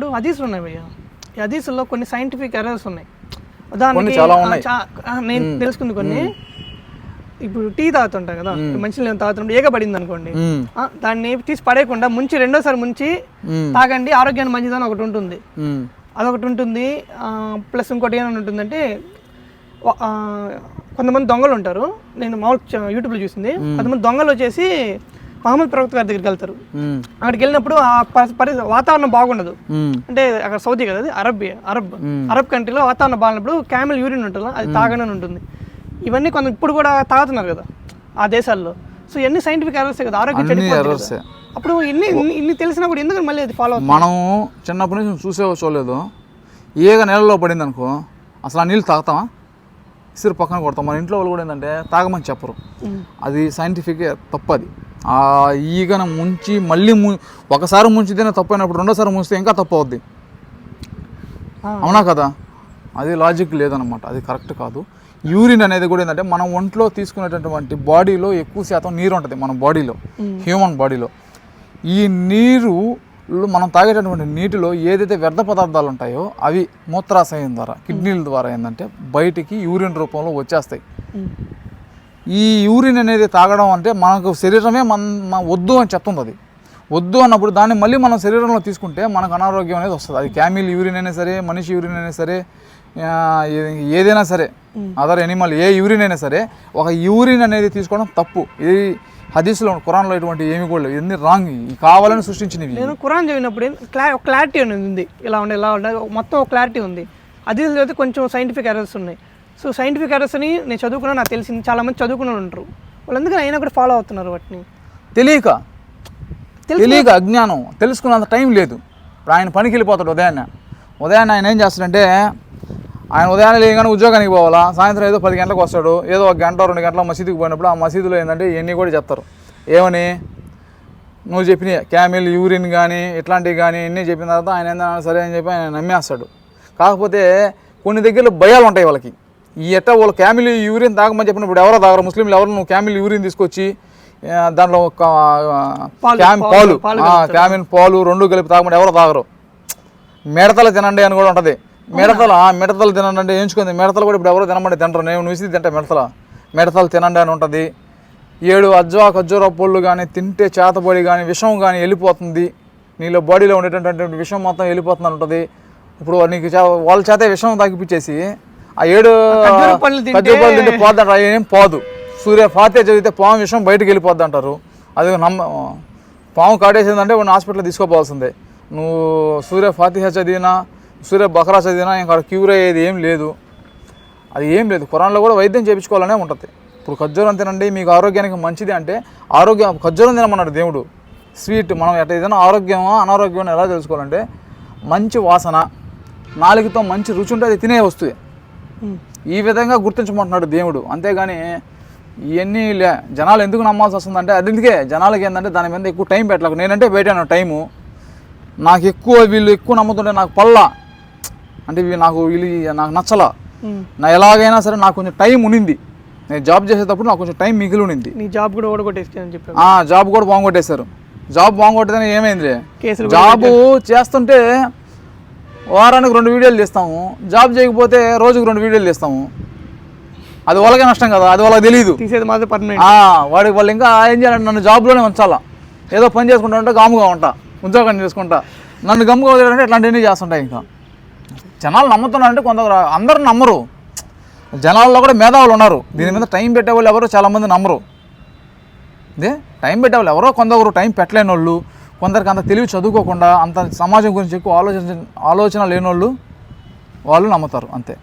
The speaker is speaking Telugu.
ఇప్పుడు హదీసులు ఉన్నాయి భయ్య. ఈ హదీసుల్లో కొన్ని సైంటిఫిక్ ఎర్రర్స్ ఉన్నాయి. ఉదాహరణకి చాలా ఉన్నాయి. చా- నేను తెలుసుకుంది కొన్ని. ఇప్పుడు టీ తాగుతుంటాం కదా మంచి నేను తాగుతున్నప్పుడు ఏగ పడింది అనుకోండి మ్మ్. ఆ, దాన్ని తీసి పడేయకుండా ముంచి రెండోసారి ముంచి మ్మ్. తాగండి ఆరోగ్యానికి మంచిదని ఒకటి ఉంటుంది. మ్మ్. అదొకటి ఉంటుంది. ప్లస్ ఇంకోటి ఏమైనా ఉంటుందంటే వ- ఆ, కొంతమంది దొంగలు ఉంటారు. నేను మామూలు చ- యూట్యూబ్లో చూసింది. కొంతమంది దొంగలు వచ్చేసి మహమ్మద్ ప్రవక్త గారి దగ్గరికి వెళ్తారు. అక్కడికి వెళ్ళినప్పుడు ఆ పరి పరిస్థితి వాతావరణం బాగుండదు. అంటే అక్కడ సౌదీ కదా అది? అరబ్. అరబ్ అరబ్ కంట్రీలో వాతావరణం బాగున్నప్పుడు క్యామెల్ యూరిన్ ఉంటుంది? అది తాగనని ఉంటుంది. ఇవన్నీ కొంత ఇప్పుడు కూడా తాగుతున్నారు కదా ఆ దేశాల్లో. సో ఇవన్నీ సైంటిఫిక్ ఎర్రర్స్ కదా? ఆరోగ్యం చెడిపోతుంది. అప్పుడు ఇన్ని ఇన్ని- తెలిసినా కూడా ఎందుకు మళ్ళీ అది ఫాలో మనం చిన్నప్పటి నుంచి చూసేవో చూడలేదు. ఏగ నీళ్ళలో పడింది అనుకో అసలు ఆ నీళ్ళు తాగుతామా ఇసురు పక్కన కొడతాం. మన ఇంట్లో వాళ్ళు కూడా ఏంటంటే తాగమని చెప్పరు. అది సైంటిఫిక్ తప్పు అది ఆ ఈగను ముంచి మళ్ళీ ము ఒకసారి ముంచితేనే తప్పు అయినప్పుడు రెండోసారి ముంచితే ఇంకా తప్పు అవుద్ది. అవునా కదా? అది లాజిక్ లేదనమాట. అది కరెక్ట్ కాదు. యూరిన్ అనేది కూడా ఏంటంటే మనం ఒంట్లో తీసుకునేటటువంటి బాడీలో ఎక్కువ శాతం నీరు ఉంటుంది మన బాడీలో హ్యూమన్ బాడీలో ఈ నీరు మనం తాగేటటువంటి నీటిలో ఏదైతే వ్యర్థ పదార్థాలు ఉంటాయో అవి మూత్రాశయం ద్వారా కిడ్నీల ద్వారా ఏంటంటే బయటికి యూరిన్ రూపంలో వచ్చేస్తాయి. ఈ యూరిన్ అనేది తాగడం అంటే మనకు శరీరమే మన వద్దు అని చెప్తుంది అది వద్దు అన్నప్పుడు దాన్ని మళ్ళీ మనం శరీరంలో తీసుకుంటే మనకు అనారోగ్యం అనేది వస్తుంది. అది క్యామిల్ యూరిన్ అయినా సరే మనిషి యూరిన్ అయినా సరే ఏదైనా సరే అదర్ ఎనిమల్ ఏ యూరిన్ అయినా సరే ఒక యూరిన్ అనేది తీసుకోవడం తప్పు. ఇది హదీస్లో ఖురాన్లో ఇటువంటి ఏమి కూడా లేవు. ఇవన్నీ రాంగ్ కావాలని సృష్టించినవి. నేను ఖురాన్ చదివినప్పుడు క్లారిటీ అనేది ఉంది. ఇలా ఉండే ఇలా ఉండే మొత్తం ఒక క్లారిటీ ఉంది. అది చదివితే కొంచెం సైంటిఫిక్ ఎర్రర్స్ ఉన్నాయి. సో సైంటిఫిక్ ఎర్రర్స్ అని నేను చదువుకున్నా నాకు తెలిసింది. చాలా మంది చదువుకుని ఉంటారు. వాళ్ళందుకు అయినా కూడా ఫాలో అవుతున్నారు వాటిని. తెలియక. తెలియక అజ్ఞానం. తెలుసుకున్నంత టైం లేదు. ఇప్పుడు ఆయన పనికి వెళ్ళిపోతాడు ఉదయాన్నే. ఉదయాన్నే ఆయన ఏం చేస్తాడంటే ఆయన ఉదయాన్నే లేగానే ఉద్యోగానికి పోవాలా? సాయంత్రం ఏదో పది గంటలకు వస్తాడు. ఏదో ఒక గంట రెండు గంటల మసీదుకి పోయినప్పుడు ఆ మసీదులో ఏంటంటే ఇవన్నీ కూడా చెప్తారు. ఏమని? నువ్వు చెప్పిన క్యామిల్ యూరిన్ కానీ ఇట్లాంటివి కానీ ఇన్ని చెప్పిన తర్వాత ఆయన ఏందన్నా సరే అని చెప్పి ఆయన నమ్మేస్తాడు. కాకపోతే కొన్ని దగ్గరలో భయాలు ఉంటాయి వాళ్ళకి. ఈ ఎట్ట వాళ్ళు క్యామిల్ యూరిన్ తాగమని చెప్పినప్పుడు ఎవరో తాగరు? ముస్లింలు ఎవరు నువ్వు క్యామిల్ యూరిన్ తీసుకొచ్చి దాంట్లో ఒక పాలు, క్యామిన్ పాలు రెండు కలిపి తాగమంటే ఎవరో తాగరు? మిడతలు తినండి అని కూడా ఉంటుంది. మిడతలు ఆ, మిడతలు తినండి అంటే ఏంచుకుంది మిడతలు కూడా ఇప్పుడు ఎవరో తినమంటే తినరు. నేను నువ్వు తింటా మిడతల. మిడతలు తినండి అని ఉంటుంది. ఏడు అజ్వా ఖర్జూర పళ్ళు కానీ తింటే చేతబడి కానీ విషం కానీ వెళ్ళిపోతుంది. నీలో బాడీలో ఉండేటటువంటి విషం మొత్తం వెళ్ళిపోతుంది అని ఉంటుంది. ఇప్పుడు నీకు వాళ్ళ చేతే విషం తగ్గిపించేసి ఆ ఏడు పళ్ళు తింటే- ఖర్జూర పళ్ళు తింటే పోద్దంట ఏం పోదు. సూర్య ఫాతే చదివితే పాము విషం బయటకు వెళ్ళిపోద్ది అంటారు అది నమ్మ పాము కాటేసిందంటే వాడిని హాస్పిటల్ తీసుకోపోవాల్సిందే. నువ్వు సూర్య ఫాతిహ చదివినా సూర్య బకరా చదివినా ఇంకా క్యూర్ అయ్యేది ఏం లేదు. అది ఏం లేదు. ఖురాన్లో కూడా వైద్యం చేయించుకోవాలనే ఉంటుంది. ఇప్పుడు ఖర్జూరం తినండి మీకు ఆరోగ్యానికి మంచిది అంటే ఆరోగ్యం ఖర్జూరం తినమన్నాడు దేవుడు. స్వీట్ మనం ఎట్లా ఏదైనా ఆరోగ్యమా అనారోగ్యం ఎలా తెలుసుకోవాలంటే మంచి వాసన నాలుగుతో మంచి రుచి ఉంటే అది తినే వస్తువే. ఈ విధంగా గుర్తించమంటున్నాడు దేవుడు. అంతేగాని ఇవన్నీ లే జనాలు ఎందుకు నమ్మాల్సి వస్తుందంటే అందుకే జనాలకి ఏంటంటే దాని మీద ఎక్కువ టైం పెట్టలేక నేనంటే పెట్టాను టైము. నాకు ఎక్కువ వీళ్ళు ఎక్కువ నమ్ముతుంటే నాకు పల్లా. అంటే వీళ్ళు నాకు వీళ్ళు నాకు నచ్చలా. నా ఎలాగైనా సరే నాకు కొంచెం టైం ఉనింది. నేను జాబ్ చేసేటప్పుడు నాకు కొంచెం టైం మిగిలి ఉనింది. నీ జాబ్ కూడా ఓడగొట్టేసి అని చెప్పాను ఆ, జాబ్ కూడా బాగుకొట్టేశారు జాబ్ బాగుకొట్టేదని ఏమైంది జాబ్ చేస్తుంటే వారానికి రెండు వీడియోలు తీస్తాము. జాబ్ చేయకపోతే రోజుకు రెండు వీడియోలు తీస్తాము. అది వాళ్ళకే నష్టం కదా అది వాళ్ళకి తెలియదు తీసేది మాత్రం పర్మనెంట్ ఆ, వాడికి వాళ్ళు ఇంకా ఏం చేయాలంటే నన్ను జాబ్లోనే ఉంచాలా. ఏదో పని చేసుకుంటా ఉంటే గాముగా ఉంటా ఉద్యోగం చేసుకుంటా. నన్ను గమ్ముగా వదిలేదంటే ఇట్లాంటివన్నీ చేస్తుంటాయి ఇంకా. జనాలు నమ్ముతున్నారంటే కొంత అందరూ నమ్మరు. జనాల్లో కూడా మేధావులు ఉన్నారు. దీని మీద టైం పెట్టే వాళ్ళు ఎవరు? చాలామంది నమ్మరు. ఇదే టైం పెట్టే వాళ్ళు ఎవరో కొందరు టైం పెట్టలేని వాళ్ళు కొందరికి అంత తెలివి చదువుకోకుండా అంత సమాజం గురించి ఎక్కువ ఆలోచన ఆలోచన లేని వాళ్ళు వాళ్ళు నమ్ముతారు అంతే.